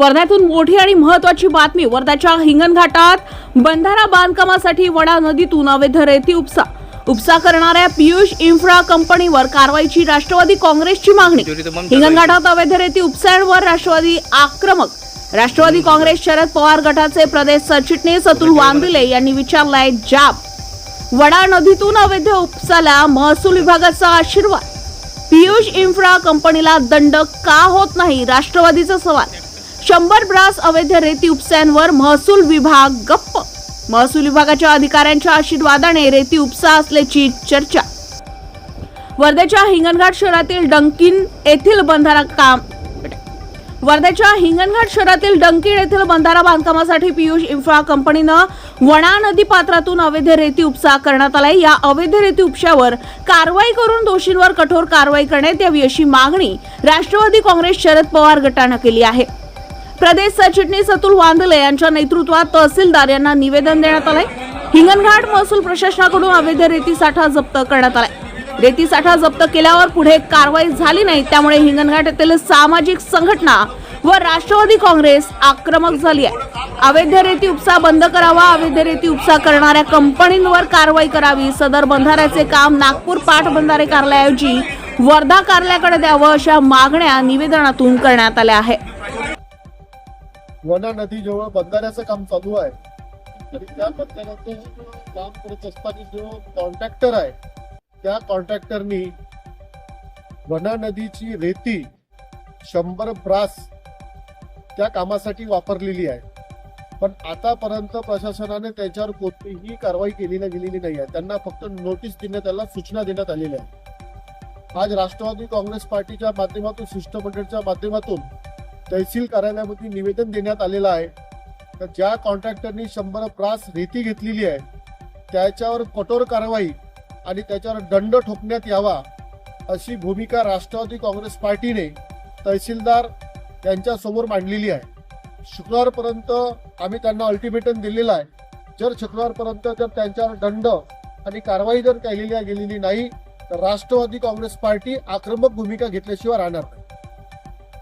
वर्ध्यातून मोठी आणि महत्वाची बातमी वर्ध्याच्या हिंगणघाटात बंधारा बांधकामासाठी वडा नदीतून अवैध रेती उपसा. उपसा करणाऱ्या पियुष इन्फ्रा कंपनीवर कारवाईची राष्ट्रवादी काँग्रेसची मागणी. हिंगणघाटात अवैध रेती उपसांवर राष्ट्रवादी आक्रमक. राष्ट्रवादी काँग्रेस शरद पवार गटाचे प्रदेश सरचिटणीस अतुल वांबिले यांनी विचारलाय जाब. वडा नदीतून अवैध उपसाला महसूल विभागाचा आशीर्वाद. पियुष इन्फ्रा कंपनीला दंड का होत नाही? राष्ट्रवादीचा सवाल. शंभर ब्रास अवैध रेती उपस्यांवर महसूल विभाग गप्प. महसूल विभागाच्या अधिकाऱ्यांच्या आशीर्वादाने रेती उपसा असल्याची चर्चा. वर्ध्याच्या हिंगणघाट शहरातील डंकिन येथील बंधारा काम वर्ध्याच्या हिंगणघाट शहरातील डंकीड येथील बंधारा बांधकामासाठी पियुष इन्फ्रा कंपनीनं वणा नदी पात्रातून अवैध रेती उपसा करण्यात आलाय. या अवैध रेती उपशावर कारवाई करून दोषींवर कठोर कारवाई करण्यात यावी अशी मागणी राष्ट्रवादी काँग्रेस शरद पवार गटानं केली आहे. प्रदेश सरचिटणीस अतुल वांदले यांच्या नेतृत्वात तहसीलदार यांना निवेदन देण्यात आलंय. हिंगणघाट महसूल प्रशासनाकडून अवैध रेती साठा जप्त करण्यात आलाय. रेती साठा जप्त केल्यावर पुढे कारवाई झाली नाही त्यामुळे हिंगणघाट येथील सामाजिक संघटना व राष्ट्रवादी काँग्रेस आक्रमक झाली आहे. अवैध रेती उपसा बंद करावा अवैध रेती उपसा करणाऱ्या कंपनींवर कारवाई करावी सदर बंधाऱ्याचे काम नागपूर पाटबंधारे कार्यालयाऐवजी वर्धा कार्यालयाकडे द्यावं अशा मागण्या निवेदनातून करण्यात आल्या आहेत. वना नदी जवळ बंधाऱ्याचं काम चालू आहे. तरी त्या बंधाऱ्याचं काम करत असताना जो कॉन्ट्रॅक्टर आहे त्या कॉन्ट्रॅक्टरनी वना नदीची रेती शंभर ब्रास त्या कामासाठी वापरलेली आहे. पण आतापर्यंत प्रशासनाने त्याच्यावर कोणतीही कारवाई केली ना गेलेली नाही आहे. त्यांना फक्त नोटीस देण्यात आला सूचना देण्यात आलेल्या आहे आज राष्ट्रवादी काँग्रेस पार्टीच्या माध्यमातून शिष्टमंडळच्या माध्यमातून तहसील कार्यालयामध्ये निवेदन देण्यात आलेलं आहे. तर ज्या कॉन्ट्रॅक्टरनी शंभर प्रास रेती घेतलेली आहे त्याच्यावर कठोर कारवाई आणि त्याच्यावर दंड ठोकण्यात यावा अशी भूमिका राष्ट्रवादी काँग्रेस पार्टीने तहसीलदार यांच्यासमोर मांडलेली आहे. शुक्रवारपर्यंत आम्ही त्यांना अल्टिमेटम दिलेलं आहे. जर शुक्रवारपर्यंत जर त्यांच्यावर दंड आणि कारवाई जर केलेली गेलेली नाही तर राष्ट्रवादी काँग्रेस पार्टी आक्रमक भूमिका घेतल्याशिवाय राहणार नाही.